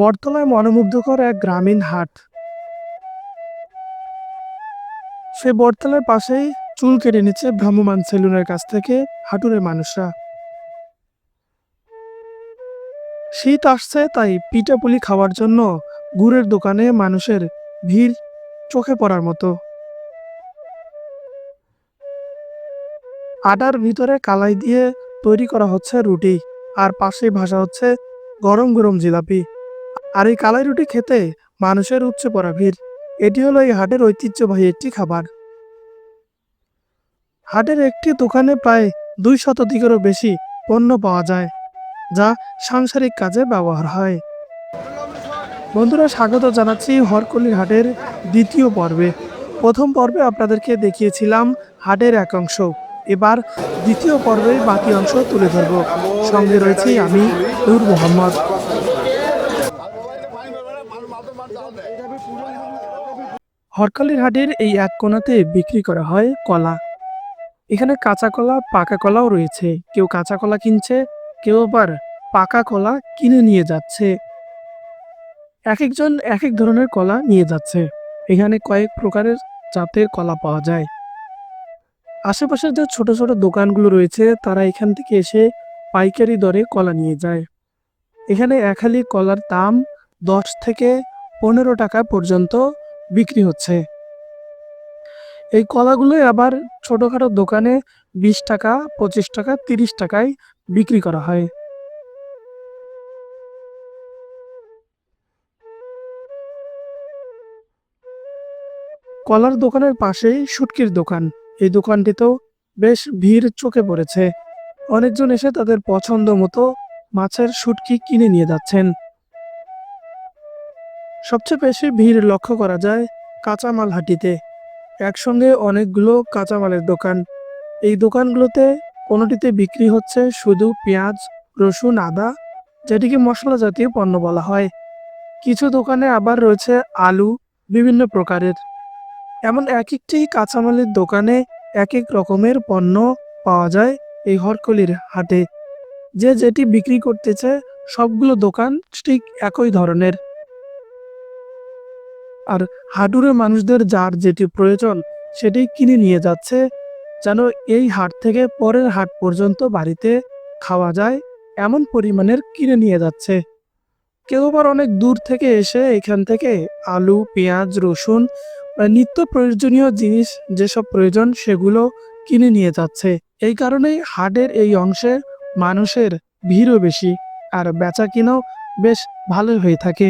বটতলায় মনোমুগ্ধকর এক গ্রামীণ হাট। সে বটতলার পাশেই চুল কেটে নিচ্ছে ভ্রাম্যমান সেলুনের কাছ থেকে হাটুরের মানুষরা। শীত আসছে, তাই পিঠাপুলি খাওয়ার জন্য গুড়ের দোকানে মানুষের ভিড় চোখে পড়ার মতো। আটার ভিতরে কালাই দিয়ে তৈরি করা হচ্ছে রুটি, আর পাশে ভাসা হচ্ছে গরম গরম জিলাপি। আর এই কালাই রুটি খেতে মানুষের উপচে পড়া ভিড়। এটি হলো এই হাটের ঐতিহ্যবাহী একটি খাবার। হাটের একটি দোকানে প্রায় দুই শতাধিকেরও বেশি পণ্য পাওয়া যায়, যা সাংসারিক কাজে ব্যবহার হয়। বন্ধুরা, স্বাগত জানাচ্ছি হরকলির হাটের দ্বিতীয় পর্বে। প্রথম পর্বে আপনাদেরকে দেখিয়েছিলাম হাটের এক অংশ। এবার দ্বিতীয় পর্বের বাকি অংশ তুলে ধরব। সঙ্গে রয়েছি আমি নূর মোহাম্মদ। হরকালির হাটের এই এক কোণাতে বিক্রি করা হয় কলা। এখানে কাঁচা কলা, পাকা কলাও রয়েছে। কেউ কাঁচা কলা কিনছে, কেউ আবার পাকা কলা কিনে নিয়ে যাচ্ছে। এক একজন এক এক ধরনের কলা নিয়ে যাচ্ছে। এখানে কয়েক প্রকারের জাতের কলা পাওয়া যায়। আশেপাশের যে ছোট ছোট দোকানগুলো রয়েছে, তারা এখান থেকে এসে পাইকারি দরে কলা নিয়ে যায়। এখানে এক হালি কলার দাম দশ থেকে পনেরো টাকা পর্যন্ত বিক্রি হচ্ছে। এই কলাগুলো আবার ছোটখাটো দোকানে বিশ টাকা, পঁচিশ টাকা, তিরিশ টাকায় বিক্রি করা হয়। কলার দোকানের পাশেই শুটকির দোকান। এই দোকানটিতেও বেশ ভিড় চোখে পড়েছে। অনেকজন এসে তাদের পছন্দ মতো মাছের শুটকি কিনে নিয়ে যাচ্ছেন। সবচেয়ে বেশি ভিড় লক্ষ্য করা যায় কাঁচামাল হাটিতে। একসঙ্গে অনেকগুলো কাঁচামালের দোকান। এই দোকানগুলোতে কোনোটিতে বিক্রি হচ্ছে শুধু পেঁয়াজ, রসুন, আদা, যেটিকে মশলা জাতীয় পণ্য বলা হয়। কিছু দোকানে আবার রয়েছে আলু, বিভিন্ন প্রকারের। এমন এক একটি কাঁচামালের দোকানে এক এক রকমের পণ্য পাওয়া যায় এই হরকলির হাটে। যে যেটি বিক্রি করতেছে, সবগুলো দোকান ঠিক একই ধরনের। আর হাটুরে মানুষদের যার যেটি প্রয়োজন, সেটি কিনে নিয়ে যাচ্ছে, যেন এই হাট থেকে পরের হাট পর্যন্ত বাড়িতে খাওয়া যায়, এমন পরিমাণের কিনে নিয়ে যাচ্ছে। কেউ আবার অনেক দূর থেকে এসে এখান থেকে আলু, পেঁয়াজ, রসুন নিত্য প্রয়োজনীয় জিনিস যেসব প্রয়োজন, সেগুলো কিনে নিয়ে যাচ্ছে। এই কারণেই হাটের এই অংশে মানুষের ভিড়ও বেশি, আর বেচা কিনাও বেশ ভালোই হয়ে থাকে।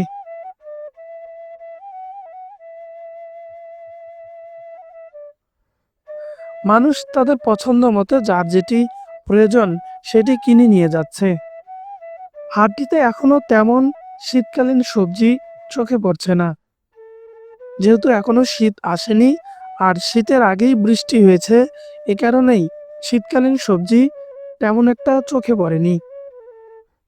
মানুষ তাদের পছন্দ মতো যার যেটি প্রয়োজন সেটি কিনে নিয়ে যাচ্ছে। হাটটিতে এখনও তেমন শীতকালীন সবজি চোখে পড়ছে না। যেহেতু এখনও শীত আসেনি, আর শীতের আগেই বৃষ্টি হয়েছে, এ কারণেই শীতকালীন সবজি তেমন একটা চোখে পড়েনি।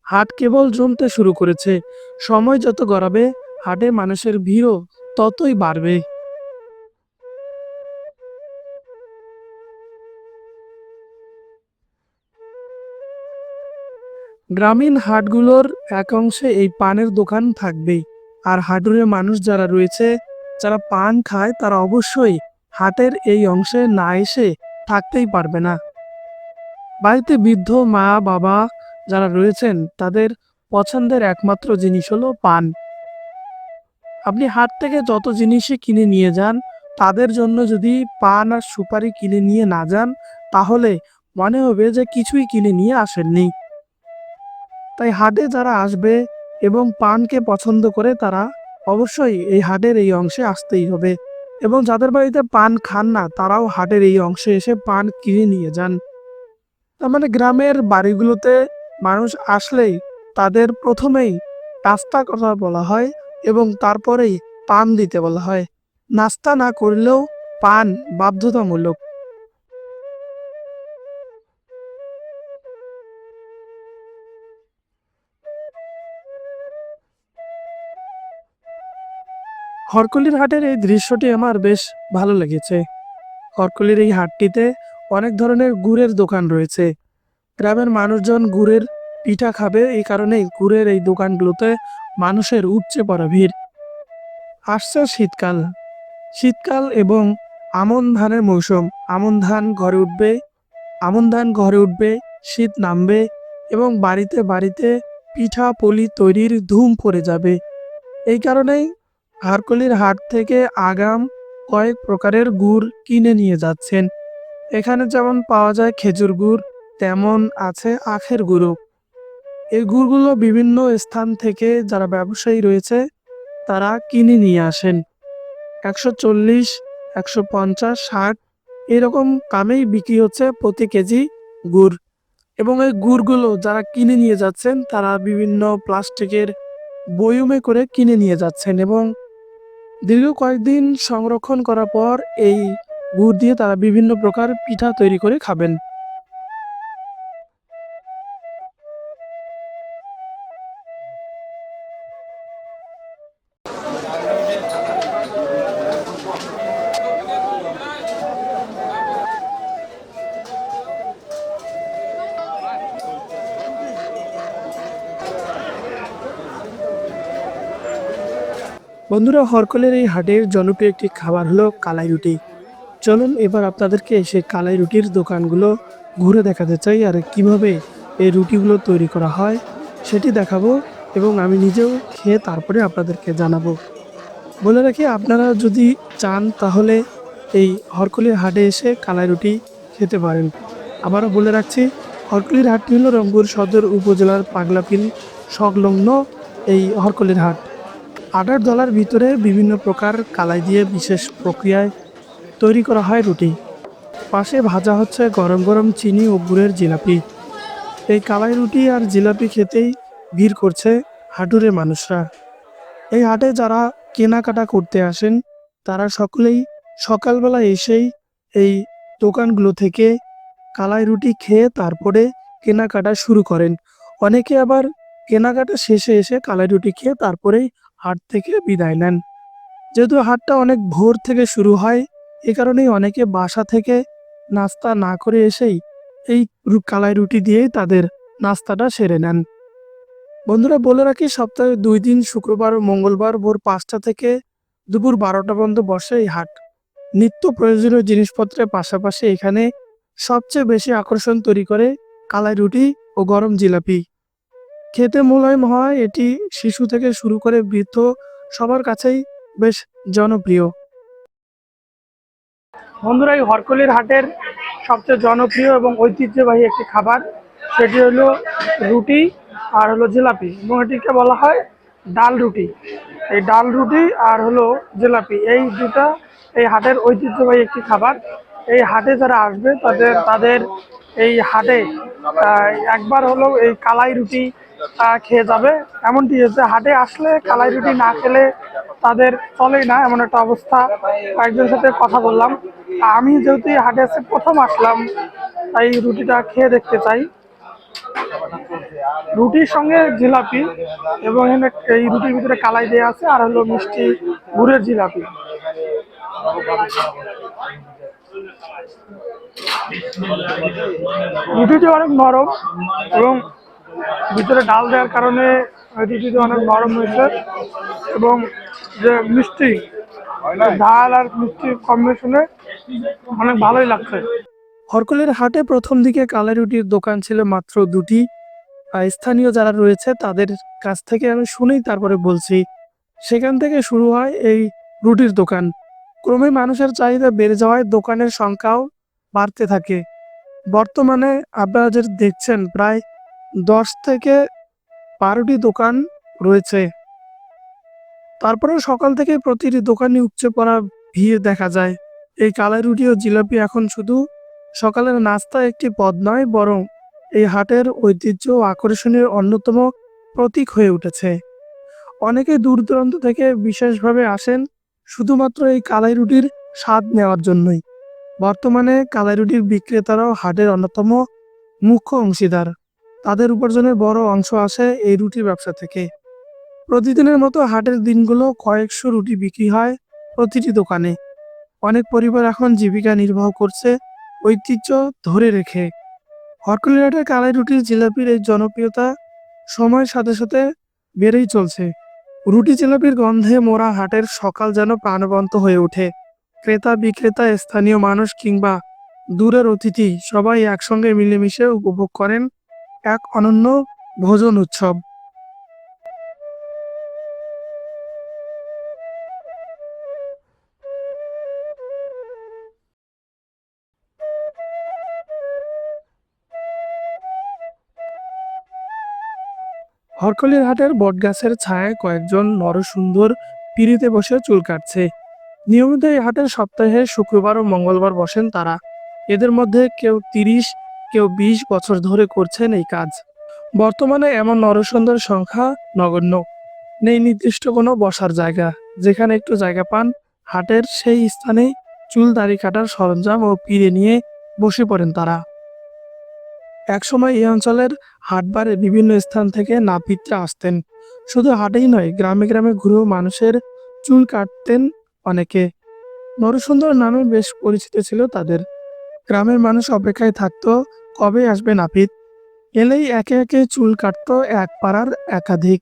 হাট কেবল জমতে শুরু করেছে। সময় যত গড়াবে, হাটে মানুষের ভিড়ও ততই বাড়বে। গ্রামীণ হাটগুলোর এক অংশে এই পানের দোকান থাকবেই। আর হাটুরে মানুষ যারা রয়েছে, যারা পান খায়, তারা অবশ্যই হাটের এই অংশে না এসে থাকতেই পারবে না। বাড়িতে বৃদ্ধ মা, বাবা যারা রয়েছেন, তাদের পছন্দের একমাত্র জিনিস হলো পান। আপনি হাট থেকে যত জিনিসই কিনে নিয়ে যান, তাদের জন্য যদি পান আর সুপারি কিনে নিয়ে না যান, তাহলে মনে হবে যে কিছুই কিনে নিয়ে আসেননি। তাই হাটে যারা আসবে এবং পানকে পছন্দ করে তারা অবশ্যই এই হাটের এই অংশে আসতেই হবে। এবং যাদের বাড়িতে পান খান না, তারাও হাটের এই অংশে এসে পান কিনে নিয়ে যান। তার মানে গ্রামের বাড়িগুলোতে মানুষ আসলেই তাদের প্রথমেই নাস্তা কথা বলা হয় এবং তারপরেই পান দিতে বলা হয়। নাস্তা না করলেও পান বাধ্যতামূলক। হরকলির হাটের এই দৃশ্যটি আমার বেশ ভালো লেগেছে। হরকলির এই হাটটিতে অনেক ধরনের গুড়ের দোকান রয়েছে। গ্রামের মানুষজন গুড়ের পিঠা খাবে, এই কারণেই গুড়ের এই দোকানগুলোতে মানুষের উপচে পড়া ভিড়। আসছে শীতকাল। শীতকাল এবং আমন ধানের মৌসুম। আমন ধান ঘরে উঠবে, আমন ধান ঘরে উঠবে, শীত নামবে এবং বাড়িতে বাড়িতে পিঠা পলি তৈরির ধুম পড়ে যাবে। এই কারণেই হারকলির হাট থেকে আগাম কয়েক প্রকারের গুড় কিনে নিয়ে যাচ্ছেন। এখানে যেমন পাওয়া যায় খেজুর গুড়, তেমন আছে আখের গুঁড়ো এই গুড়গুলো বিভিন্ন স্থান থেকে যারা ব্যবসায়ী রয়েছে, তারা কিনে নিয়ে আসেন। একশো চল্লিশ, একশো পঞ্চাশ, ষাট, এরকম কামেই বিক্রি হচ্ছে প্রতি কেজি গুড়। এবং এই গুড়গুলো যারা কিনে নিয়ে যাচ্ছেন, তারা বিভিন্ন প্লাস্টিকের বয়ুমে করে কিনে নিয়ে যাচ্ছেন এবং দীর্ঘ কয়েকদিন সংরক্ষণ করার পর এই গুড় দিয়ে তারা বিভিন্ন প্রকার পিঠা তৈরি করে খাবেন। বন্ধুরা, হরকলের এই হাটের জনপ্রিয় একটি খাবার হলো কালাই রুটি। চলুন এবার আপনাদেরকে সেই কালাই রুটির দোকানগুলো ঘুরে দেখাতে চাই আর কীভাবে এই রুটিগুলো তৈরি করা হয় সেটি দেখাবো এবং আমি নিজেও খেয়ে তারপরে আপনাদেরকে জানাব। বলে রাখি, আপনারা যদি চান তাহলে এই হরকলির হাটে এসে কালাই রুটি খেতে পারেন। আবারও বলে রাখছি, হরকলির হাটটি হলো রংপুর সদর উপজেলার পাগলাপিল সংলগ্ন এই হরকলির হাট। আটার দলার ভিতরে বিভিন্ন প্রকার কালাই দিয়ে বিশেষ প্রক্রিয়ায় তৈরি করা হয় রুটি। পাশে ভাজা হচ্ছে গরম গরম চিনি ও গুড়ের জিলাপি। এই কালাই রুটি আর জিলাপি খেতেই ভিড় করছে হাটুরে মানুষরা। এই হাটে যারা কেনাকাটা করতে আসেন, তারা সকলেই সকালবেলা এসেই এই দোকানগুলো থেকে কালাই রুটি খেয়ে তারপরে কেনাকাটা শুরু করেন। অনেকে আবার কেনাকাটা শেষে এসে কালাই রুটি খেয়ে তারপরেই হাট থেকে বিদায় নেন। যেহেতু হাটটা অনেক ভোর থেকে শুরু হয়, এ কারণেই অনেকে বাসা থেকে নাস্তা না করে এসেই এই কালাই রুটি দিয়েই তাদের নাস্তাটা সেরে নেন। বন্ধুরা, বলে রাখি, সপ্তাহে দুই দিন, শুক্রবার ও মঙ্গলবার ভোর পাঁচটা থেকে দুপুর বারোটা পর্যন্ত বসে এই হাট। নিত্য প্রয়োজনীয় জিনিসপত্রের পাশাপাশি এখানে সবচেয়ে বেশি আকর্ষণ তৈরি করে কালাই রুটি ও গরম জিলাপি। খেতে মোলায়েম হয় এটি শিশু থেকে শুরু করে বৃদ্ধ সবার কাছেই বেশ জনপ্রিয়। বন্ধুরা, এই হরকলির হাটের সবচেয়ে জনপ্রিয় এবং ঐতিহ্যবাহী একটি খাবার, সেটি হলো রুটি আর হলো জিলাপি এবং এটিকে বলা হয় ডাল রুটি। এই ডাল রুটি আর হলো জিলাপি, এই দুটা এই হাটের ঐতিহ্যবাহী একটি খাবার। এই হাটে যারা আসবে, তাদের তাদের এই হাটে একবার হলো এই কালাই রুটি খেয়ে যাবে। এমনটি হচ্ছে, হাটে আসলে কালাই রুটি না খেলে তাদের চলেই না, এমন একটা অবস্থা। কয়েকজনের সাথে কথা বললাম। আমি যেহেতু হাটে এসে প্রথম আসলাম, তাই রুটিটা খেয়ে দেখতে চাই। রুটির সঙ্গে জিলাপি এবং এখানে এই রুটির ভিতরে কালাই দেওয়া আছে, আর হলো মিষ্টি গুড়ের জিলাপি। রুটিটি অনেক নরম এবং ভিতরে ডাল দেওয়ার কারণে রুটিটি অনেক নরম হয়েছে এবং যে মিষ্টি, ডাল আর মিষ্টির কম্বিনেশনে অনেক ভালোই লাগছে। হরকলের হাটে প্রথম দিকে কালাই রুটির দোকান ছিল মাত্র দুটি। স্থানীয় যারা রয়েছে, তাদের কাছ থেকে আমি শুনেই তারপরে বলছি, সেখান থেকে শুরু হয় এই রুটির দোকান। ক্রমে মানুষের চাহিদা বেড়ে যাওয়ায় দোকানের সংখ্যাও বাড়তে থাকে। বর্তমানে আপনারা যে দেখছেন, প্রায় দশ থেকে বারোটি দোকান রয়েছে। তারপরে সকাল থেকে প্রতিটি দোকানে উপচে পড়া ভিড় দেখা যায়। এই কালাই রুটি ও জিলাপি এখন শুধু সকালের নাস্তা একটি পদ নয়, বরং এই হাটের ঐতিহ্য ও আকর্ষণের অন্যতম প্রতীক হয়ে উঠেছে। অনেকে দূর দূরান্ত থেকে বিশেষভাবে আসেন শুধুমাত্র এই কালাই রুটির স্বাদ নেওয়ার জন্যই। বর্তমানে কালাই রুটির বিক্রেতারাও হাটের অন্যতম মুখ্য অংশীদার। তাদের উপার্জনের বড় অংশ আসে এই রুটির ব্যবসা থেকে। প্রতিদিনের মতো হাটের দিনগুলো কয়েকশো রুটি বিক্রি হয় প্রতিটি দোকানে। অনেক পরিবার এখন জীবিকা নির্বাহ করছে, ঐতিহ্য ধরে রেখে। হরকুলিহাটের কালাই রুটির জিলাপির এই জনপ্রিয়তা সময়ের সাথে সাথে বেড়েই চলছে। রুটি জিলাপির গন্ধে মোরা হাটের সকাল যেন প্রাণবন্ত হয়ে ওঠে। ক্রেতা, বিক্রেতা, স্থানীয় মানুষ কিংবা দূরের অতিথি সবাই একসঙ্গে মিলেমিশে উপভোগ করেন এক অনন্য ভোজন উৎসব। হরকলির হাটের বটগাছের ছায়ায় কয়েকজন নরসুন্দর পিড়িতে বসে চুল কাটছে। নিয়মিত এই হাটের সপ্তাহে শুক্রবার ও মঙ্গলবার বসেন তারা। এদের মধ্যে কেউ তিরিশ কেউ বিশ বছর ধরে করছেন এই কাজ। বর্তমানে এমন নরসুন্দর সংখ্যা নগণ্য। নেই নির্দিষ্ট কোনো বসার জায়গা। যেখানে একটু জায়গা পান, হাটের সেই স্থানে চুল দাড়ি কাটার সরঞ্জাম ও পিড়ে নিয়ে বসে পড়েন তারা। একসময় এই অঞ্চলের হাটবারে বিভিন্ন স্থান থেকে নাপিতরা আসতেন। শুধু হাটেই নয়, গ্রামে গ্রামে ঘুরেও মানুষের চুল কাটতেন অনেকে। নরসুন্দর নামে বেশ পরিচিত ছিল তাদের। গ্রামের মানুষ অপেক্ষায় থাকতো কবে আসবে নাপিত? এলেই একে একে চুল কাটতো এক পাড়ার একাধিক।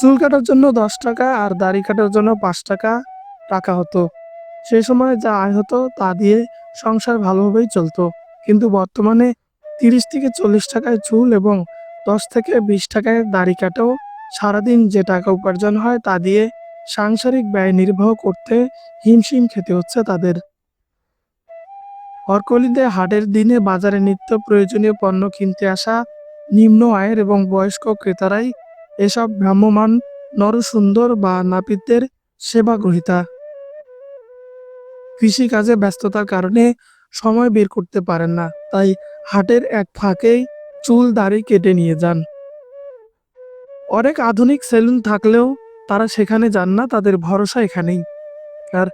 চুল কাটার জন্য দশ টাকা আর দাড়ি কাটার জন্য পাঁচ টাকা টাকা হতো। সেই সময় যা আয় হতো তা দিয়ে সংসার ভালোভাবেই চলতো। কিন্তু বর্তমানে তিরিশ থেকে চল্লিশ টাকায় চুল এবং দশ থেকে বিশ টাকায় দাড়ি কাটাও সারাদিন যে টাকা উপার্জন হয় তা দিয়ে সাংসারিক ব্যয় নির্বাহ করতে হিমশিম খেতে হচ্ছে তাদের। হরকলিতে হাটের দিনে বাজারে নিত্য প্রয়োজনীয় পণ্য কিনতে আসা নিম্ন আয়ের এবং বয়স্ক ক্রেতারাই এসব ভ্রাম্যমান নরসুন্দর বা নাপিতদের সেবা গ্রহিতা কৃষিকাজে ব্যস্ততার কারণে সময় বের করতে পারেন না, তাই হাটের এক ফাঁকেই চুল দাড়ি কেটে নিয়ে যান। অনেক আধুনিক সেলুন থাকলেও তারা সেখানে যান না, তাদের ভরসা এখানেই। আর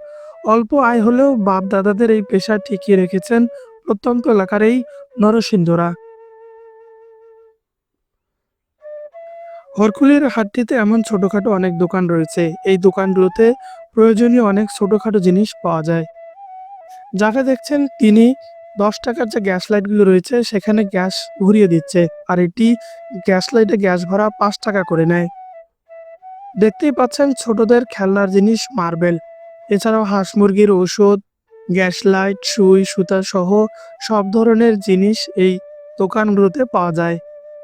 অল্প আয় হলেও বাপ দাদাদের এই পেশা টিকিয়ে রেখেছেন প্রত্যন্ত এলাকার এই নরসিংহরা হরকুলির হাটটিতে এমন ছোটখাটো অনেক দোকান রয়েছে। এই দোকানগুলোতে প্রয়োজনীয় অনেক ছোটখাটো জিনিস পাওয়া যায়। যাকে দেখছেন তিনি দশ টাকার যে গ্যাস লাইটগুলো রয়েছে, সেখানে গ্যাস ভরিয়ে দিচ্ছে আর এটি গ্যাস লাইটে গ্যাস ভরা পাঁচ টাকা করে নেয়। দেখতেই পাচ্ছেন ছোটদের খেলনার জিনিস মার্বেল। এছাড়াও হাঁস মুরগির ঔষধ, গ্যাস লাইট, সুই, সুতা সহ সব ধরনের জিনিস এই দোকানগুলোতে পাওয়া যায়।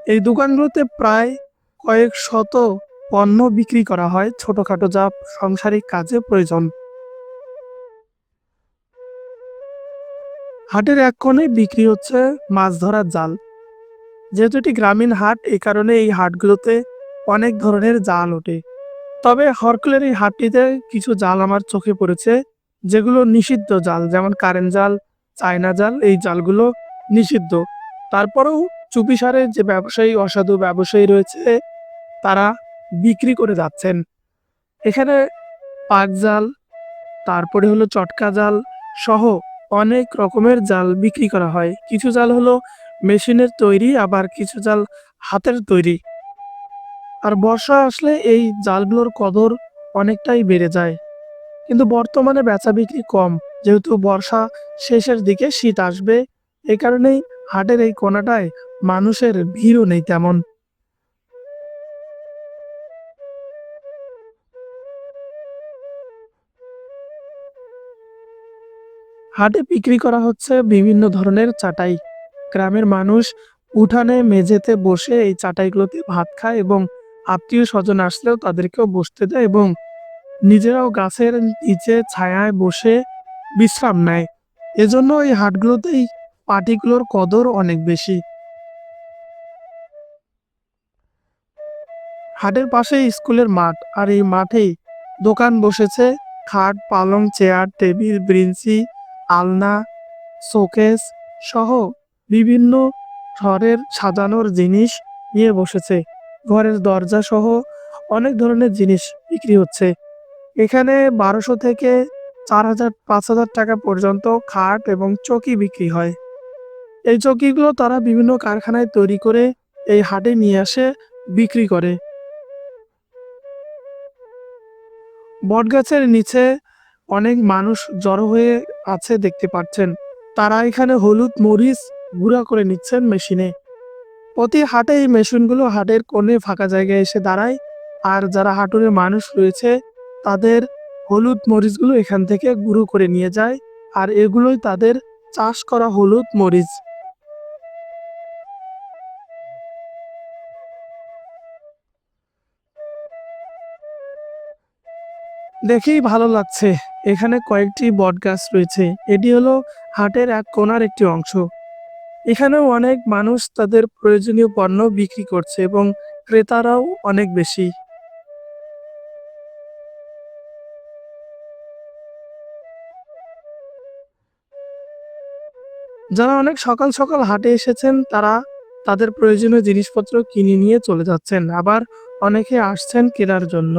এই দোকানগুলোতে প্রায় কয়েক শত পণ্য বিক্রি করা হয় ছোটোখাটো যা সাংসারিক কাজে প্রয়োজন। হাটের এক কোণে বিক্রি হচ্ছে মাছ ধরার জাল। যেহেতু এটি গ্রামীণ হাট, এই কারণে এই হাটগুলোতে অনেক ধরনের জাল ওঠে। তবে হরকুলের এই হাটটিতে কিছু জাল আমার চোখে পড়েছে, যেগুলো নিষিদ্ধ জাল, যেমন কারেন্ট জাল, চায়না জাল, এই জালগুলো নিষিদ্ধ। তারপরেও চুপিসারে যে ব্যবসায়ী, অসাধু ব্যবসায়ী রয়েছে, তারা বিক্রি করে যাচ্ছেন। এখানে পাক জাল, তারপরে হলো চটকা জাল সহ অনেক রকমের জাল বিক্রি করা হয়। কিছু জাল হলো মেশিনের তৈরি, আবার কিছু জাল হাতের তৈরি। আর বর্ষা আসলে এই জালগুলোর কদর অনেকটাই বেড়ে যায়। কিন্তু বর্তমানে বেচা বিক্রি কম, যেহেতু বর্ষা শেষের দিকে শীত আসবে এই কারণেই হাটের এই কোনাটায় মানুষের ভিড়ও নেই তেমন। হাটে বিক্রি করা হচ্ছে বিভিন্ন ধরনের চাটাই। গ্রামের মানুষ উঠানে, মেঝেতে বসে এই চাটাইগুলোতে ভাত খায় এবং আত্মীয় স্বজন আসলেও তাদেরকেও বসতে দেয় এবং নিজেরাও গাছের নিচে ছায়ায় বসে বিশ্রাম নেয়। এজন্য এই হাটগুলোতেই পাটিগুলোর কদর অনেক বেশি। হাটের পাশে স্কুলের মাঠ, আর এই মাঠেই দোকান বসেছে খাট, পালং, চেয়ার, টেবিল, ব্রিঞ্চি, আলনা, শোকেস সহ বিভিন্ন ঘরের সাজানোর জিনিস নিয়ে বসেছে। ঘরের দরজা সহ অনেক ধরনের জিনিস বিক্রি হচ্ছে। এখানে বারোশো থেকে চার হাজার, পাঁচ হাজার টাকা পর্যন্ত খাট এবং চকি বিক্রি হয়। এই চকিগুলো তারা বিভিন্ন কারখানায় তৈরি করে এই হাটে নিয়ে আসে, বিক্রি করে। বটগাছের নিচে অনেক মানুষ জড়ো হয়ে আছে দেখতে পাচ্ছেন। তারা এখানে হলুদ, মরিচ গুঁড়া করে নিচ্ছেন মেশিনে। প্রতি হাটে এই মেশিনগুলো হাটের কোণে ফাঁকা জায়গায় এসে দাঁড়ায়। আর যারা হাটুরে মানুষ রয়েছে, তাদের হলুদ মরিচগুলো এখান থেকে গুঁড়ো করে নিয়ে যায়, আর এগুলোই তাদের চাষ করা হলুদ মরিচ। দেখেই ভালো লাগছে, এখানে কয়েকটি বট গাছ রয়েছে, এটি হলো হাটের এক কোনার একটি অংশ। এখানেও অনেক মানুষ তাদের প্রয়োজনীয় পণ্য বিক্রি করছে এবং ক্রেতারাও অনেক বেশি। যারা অনেক সকাল সকাল হাটে এসেছেন, তারা তাদের প্রয়োজনীয় জিনিসপত্র কিনে নিয়ে চলে যাচ্ছেন। আবার অনেকে আসছেন কেনার জন্য।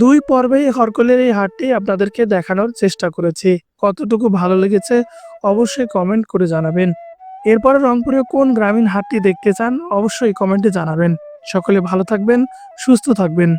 দুই পর্বে হরকলের এই হাটটি আপনাদেরকে দেখানোর চেষ্টা করেছি। কতটুকু ভালো লেগেছে অবশ্যই কমেন্ট করে জানাবেন। এরপরে রংপুরে কোন গ্রামীণ হাটটি দেখতে চান অবশ্যই কমেন্টে জানাবেন। সকলে ভালো থাকবেন, সুস্থ থাকবেন।